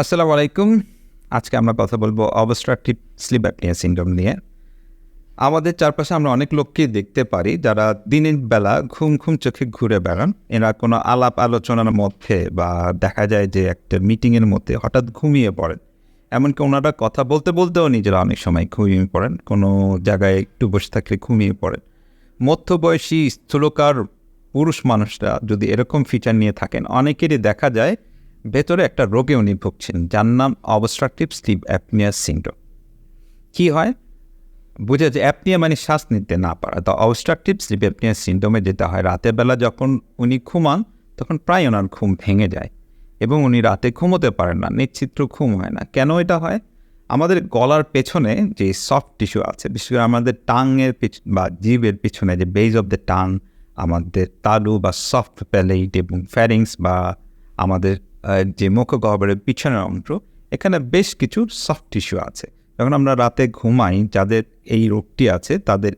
আসসালামু আলাইকুম। আজকে আমরা কথা বলব অবস্ট্রাকটিভ স্লিপ অ্যাপনিয়া সিন্ড্রোম নিয়ে। আমাদের চারপাশে আমরা অনেক লোককে দেখতে পারি যারা দিনের বেলা ঘুম ঘুম চোখে ঘুরে বেড়ান। এরা কোনো আলাপ আলোচনার মধ্যে বা দেখা যায় যে একটা মিটিংয়ের মধ্যে হঠাৎ ঘুমিয়ে পড়েন। এমনকি ওনারা কথা বলতে বলতেও নিজেরা অনেক সময় ঘুমিয়ে পড়েন। কোনো জায়গায় একটু বসে থাকলে ঘুমিয়ে পড়েন। মধ্যবয়সী স্থূলকার পুরুষ মানুষরা যদি এরকম ফিচার নিয়ে থাকেন, অনেকেরই দেখা যায় ভেতরে একটা রোগে উনি ভুগছেন, যার নাম অবস্ট্রাকটিভ স্লিপ অ্যাপনিয়া সিন্ড্রোম। কী হয়? বুঝে যে অ্যাপনিয়া মানে শ্বাস নিতে না পারা। তো অবস্ট্রাকটিভ স্লিপ অ্যাপনিয়া সিন্ড্রোমে যেতে হয়, রাতের বেলা যখন উনি ঘুমান, তখন প্রায় ওনার ঘুম ভেঙে যায় এবং উনি রাতে ঘুমোতে পারেন না, নিশ্চিত্র ঘুম হয় না। কেন এটা হয়? আমাদের গলার পেছনে যে সফট টিস্যু আছে, বিশেষ করে আমাদের টাংয়ের পিছ বা জিভের পিছনে যে বেজ অফ দ্য টাং আমাদের তালু বা সফট প্যালেট এবং ফ্যারিংস বা আমাদের যে মুখগহ্বরের পিছনের অংশ, এখানে বেশ কিছু সফট টিস্যু আছে। যখন আমরা রাতে ঘুমাই, যাদের এই রোগটি আছে, তাদের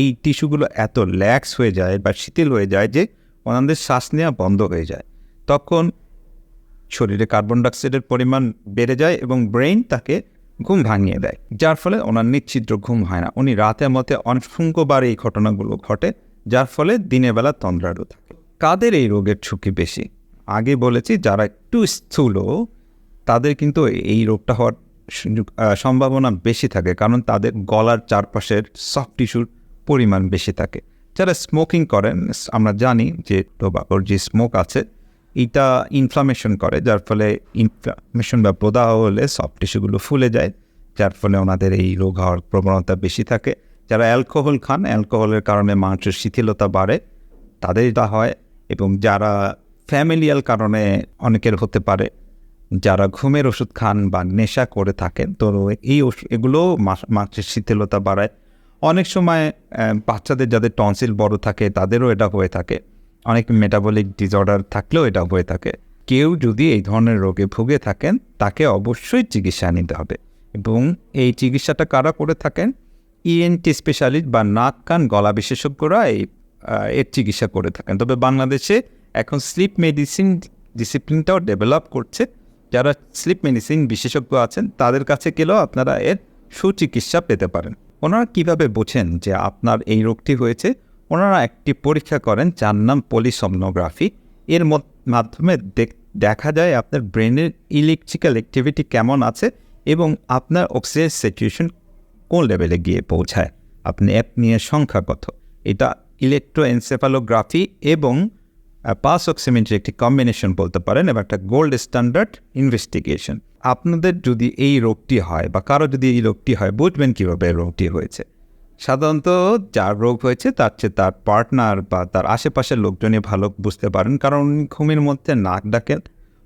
এই টিস্যুগুলো এত ল্যাক্স হয়ে যায় বা শিথিল হয়ে যায় যে ওনাদের শ্বাস নেওয়া বন্ধ হয়ে যায়। তখন শরীরে কার্বন ডাইঅক্সাইডের পরিমাণ বেড়ে যায় এবং ব্রেইন তাকে ঘুম ভাঙিয়ে দেয়, যার ফলে ওনার নিশ্চিদ্র ঘুম হয় না। উনি রাতের মধ্যে অসংখ্যবার এই ঘটনাগুলো ঘটে, যার ফলে দিনের বেলা তন্দ্রারু থাকে। কাদের এই রোগের ঝুঁকি বেশি? আগে বলেছি, যারা একটু স্থূল, তাদের কিন্তু এই রোগটা হওয়ার সম্ভাবনা বেশি থাকে। কারণ তাদের গলার চারপাশের সফট টিস্যুর পরিমাণ বেশি থাকে। যারা স্মোকিং করেন আমরা জানি যে টোবাকোর যে স্মোক আছে, এটা ইনফ্লামেশন করে, যার ফলে ইনফ্লামেশন বা প্রদাহ হলে সফট টিস্যুগুলো ফুলে যায়, যার ফলে ওনাদের এই রোগ হওয়ার প্রবণতা বেশি থাকে। যারা অ্যালকোহল খান অ্যালকোহলের কারণে মানুষের শিথিলতা বাড়ে, তাদের এটা হয় এবং যারা ফ্যামিলিয়াল কারণে অনেকের হতে পারে যারা ঘুমের ওষুধ খান বা নেশা করে থাকেন, তো এই এগুলো মাছের শিথিলতা বাড়ায়। অনেক সময় বাচ্চাদের যাদের টনসিল বড় থাকে, তাদেরও এটা হয়ে থাকে। অনেক মেটাবলিক ডিসঅর্ডার থাকলেও এটা হয়ে থাকে। কেউ যদি এই ধরনের রোগে ভুগে থাকেন, তাকে অবশ্যই চিকিৎসা নিতে হবে। এবং এই চিকিৎসাটা কারা করে থাকেন? ইএনটি স্পেশালিস্ট বা নাক কান গলা বিশেষজ্ঞরা এই এর চিকিৎসা করে থাকেন। তবে বাংলাদেশে এখন স্লিপ মেডিসিন ডিসিপ্লিনটাও ডেভেলপ করছে। যারা স্লিপ মেডিসিন বিশেষজ্ঞ আছেন, তাদের কাছে গেলেও আপনারা এর সুচিকিৎসা পেতে পারেন। ওনারা কীভাবে বোঝেন যে আপনার এই রোগটি হয়েছে? ওনারা একটি পরীক্ষা করেন, যার নাম পলিসমনোগ্রাফি এর মাধ্যমে দেখ- যায় আপনার ব্রেনের ইলেকট্রিক্যাল অ্যাক্টিভিটি কেমন আছে এবং আপনার অক্সিজেন সিচুয়েশন কোন লেভেলে গিয়ে পৌঁছায়। আপনি অ্যাপ নিয়ে সংখ্যা কত এটা ইলেকট্রোএনসেফালোগ্রাফি এবং পাস অক্সিমেন্টের একটি কম্বিনেশন বলতে পারেন এবং একটা গোল্ড স্ট্যান্ডার্ড ইনভেস্টিগেশন আপনাদের যদি এই রোগটি হয় বা কারও যদি এই রোগটি হয়, বুঝবেন কীভাবে রোগটি হয়েছে। সাধারণত যার রোগ হয়েছে, তার চেয়ে তার পার্টনার বা তার আশেপাশের লোকজনই ভালো বুঝতে পারেন। কারণ উনি ঘুমের মধ্যে নাক ডাকেন,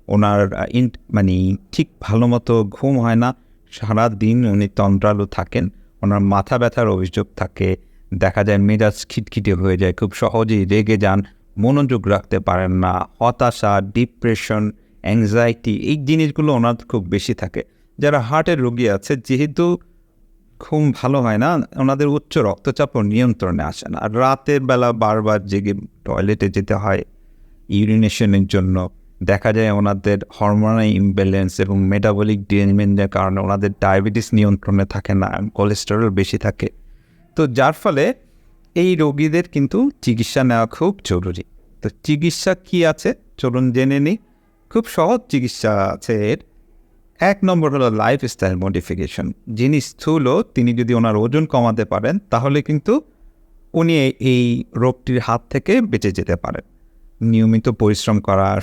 ওনার ইন মানে ঠিক ভালো মতো ঘুম হয় না। সারা দিন উনি তন্দ্রালু থাকেন, ওনার মাথা ব্যথার অভিযোগ থাকে, দেখা যায় মেজাজ খিটখিটে হয়ে যায়, খুব সহজেই রেগে যান। মনোযোগ রাখতে পারেন না, হতাশা ডিপ্রেশন অ্যাংজাইটি এই জিনিসগুলো ওনার খুব বেশি থাকে। যারা হার্টের রোগী আছে, যেহেতু ঘুম ভালো হয় না, ওনাদের উচ্চ রক্তচাপও নিয়ন্ত্রণে আসে না। আর রাতের বেলা বারবার জেগে টয়লেটে যেতে হয় ইউরিনেশনের জন্য। দেখা যায় ওনাদের হরমোনাল ইমব্যালেন্স এবং মেটাবলিক ডিমেন্ডের কারণে ওনাদের ডায়াবেটিস নিয়ন্ত্রণে থাকে না কোলেস্টেরল বেশি থাকে। তো যার ফলে এই রোগীদের কিন্তু চিকিৎসা নেওয়া খুব জরুরি। তো চিকিৎসা কি আছে? চলুন জেনে নিই। খুব সহজ চিকিৎসা আছে এর। এক নম্বর হলো লাইফস্টাইল মডিফিকেশন যিনি স্থূল, তিনি যদি ওনার ওজন কমাতে পারেন, তাহলে কিন্তু উনি এই- রোগটির হাত থেকে বেঁচে যেতে পারেন। নিয়মিত পরিশ্রম করা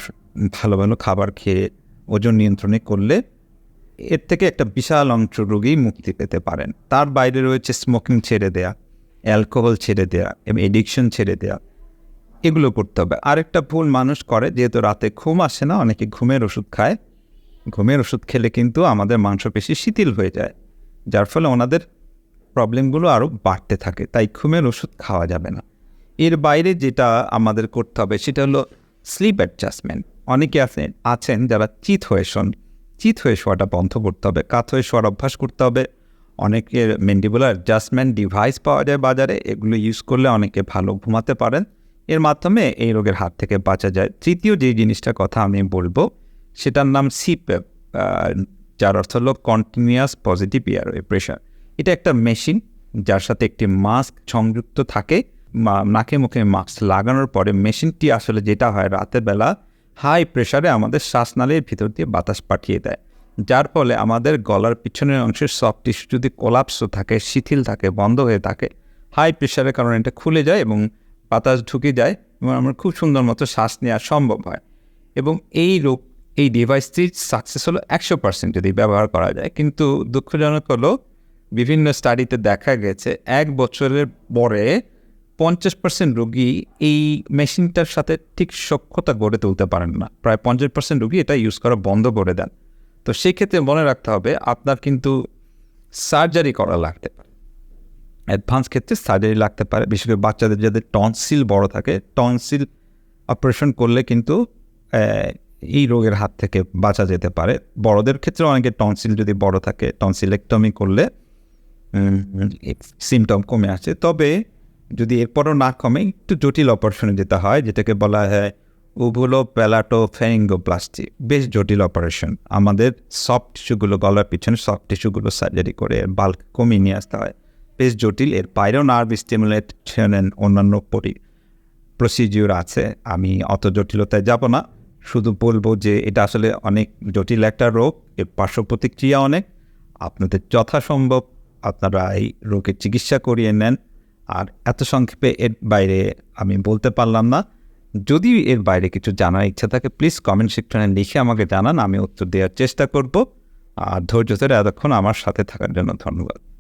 ভালো ভালো খাবার খেয়ে ওজন নিয়ন্ত্রণে করলে এর থেকে একটা বিশাল অংশ রোগী মুক্তি পেতে পারেন। তার বাইরে রয়েছে স্মোকিং ছেড়ে দেয়া। অ্যালকোহল ছেড়ে দেওয়া এবং এডিকশন ছেড়ে দেওয়া এগুলো করতে হবে। আরেকটা ভুল মানুষ করে, যেহেতু রাতে ঘুম আসে না, অনেকে ঘুমের ওষুধ খায়। ঘুমের ওষুধ খেলে কিন্তু আমাদের মাংসপেশি শিথিল হয়ে যায়, যার ফলে ওনাদের প্রবলেমগুলো আরও বাড়তে থাকে, তাই ঘুমের ওষুধ খাওয়া যাবে না। এর বাইরে যেটা আমাদের করতে হবে, সেটা হলো স্লিপ অ্যাডজাস্টমেন্ট অনেকে আছেন আছেন যারা চিত হয়ে শোন, চিত হয়ে শোয়াটা বন্ধ করতে হবে, কাত হয়ে শোয়ার অভ্যাস করতে হবে অনেকের মেন্ডিবুলার অ্যাডজাস্টমেন্ট ডিভাইস পাওয়া যায় বাজারে, এগুলো ইউজ করলে অনেকে ভালো ঘুমাতে পারেন। এর মাধ্যমে এই রোগের হাত থেকে বাঁচা যায়। তৃতীয় যে জিনিসটার কথা আমি বলব, সেটার নাম সিপ্যাপ যার অর্থ হলো কন্টিনিউয়াস পজিটিভ এয়ারওয়ে প্রেশার এটা একটা মেশিন যার সাথে একটি মাস্ক সংযুক্ত থাকে। নাকে মুখে মাস্ক লাগানোর পরে মেশিনটি আসলে যেটা হয়, রাতের বেলা হাই প্রেশারে আমাদের শ্বাসনালীর ভিতর দিয়ে বাতাস পাঠিয়ে দেয়। যার ফলে আমাদের গলার পিছনের অংশের সফট টিস্যু যদি কোলাপস থাকে, শিথিল থাকে, বন্ধ হয়ে থাকে হাই প্রেশারের কারণে এটা খুলে যায় এবং বাতাস ঢুকে যায় এবং আমরা খুব সুন্দর মতো শ্বাস নেওয়া সম্ভব হয়। এবং এই রোগ, এই ডিভাইসটি সাকসেস হলো একশো পার্সেন্ট যদি ব্যবহার করা যায়। কিন্তু দুঃখজনক হলো, বিভিন্ন স্টাডিতে দেখা গেছে, এক বছরের পরে পঞ্চাশ পার্সেন্ট রোগী এই মেশিনটার সাথে ঠিক সক্ষতা গড়ে তুলতে পারেন না। প্রায় পঞ্চাশ পার্সেন্ট রোগী এটা ইউজ করা বন্ধ করে দেন। তো সেক্ষেত্রে মনে রাখতে হবে, আপনার কিন্তু সার্জারি করা লাগতে পারে। অ্যাডভান্স ক্ষেত্রে সার্জারি লাগতে পারে, বিশেষ করে বাচ্চাদের যাদের টনসিল বড় থাকে টনসিল অপারেশন করলে কিন্তু এই রোগের হাত থেকে বাঁচা যেতে পারে। বড়দের ক্ষেত্রে অনেকে টনসিল যদি বড় থাকে টনসিলেক্টমি করলে সিমটম কমে আসে। তবে যদি এরপরও না কমে, একটু জটিল অপারেশনে যেতে হয়, যেটাকে বলা হয় উভুলো প্যালাটো ফ্যারিঙ্গোপ্লাস্টি বেশ জটিল অপারেশন আমাদের সফট টিস্যুগুলো গলার পিছনে সফট টিস্যুগুলো সার্জারি করে বাল্ক কমিয়ে নিয়ে আসতে হয় বেশ জটিল এর বাইরেও নার্ভ স্টিমুলেশন অন্যান্য পরি প্রসিডিউর আছে আমি অত জটিলতায় যাব না শুধু বলব যে এটা আসলে অনেক জটিল একটা রোগ এর পার্শ্ব প্রতিক্রিয়া অনেক আপনাদের যথাসম্ভব আপনারা এই রোগের চিকিৎসা করিয়ে নেন আর এত সংক্ষেপে এর বাইরে আমি বলতে পারলাম না যদি এর বাইরে কিছু জানার ইচ্ছা থাকে প্লিজ কমেন্ট সেকশনে লিখে আমাকে জানান, আমি উত্তর দেওয়ার চেষ্টা করব। আর ধৈর্য ধরে এতক্ষণ আমার সাথে থাকার জন্য ধন্যবাদ।